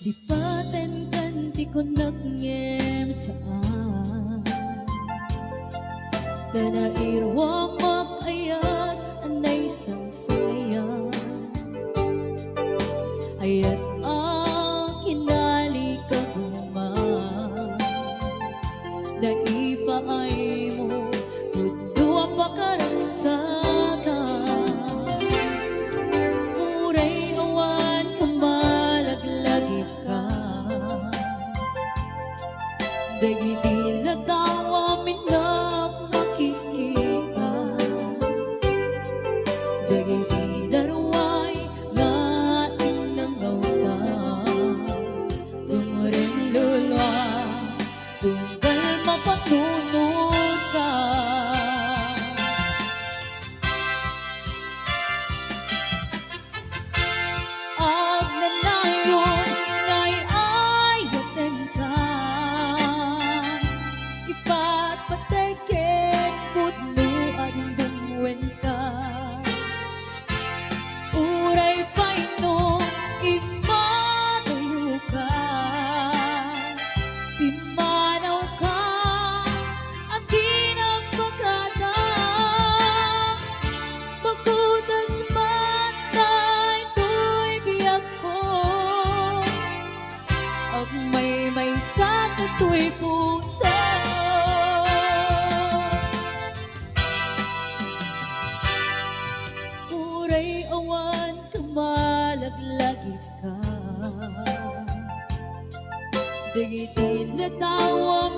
Lipatan kanti ko nagngem saan Tanairwan Naipa ay mo Tudua pakaragsada Dagiti na tawa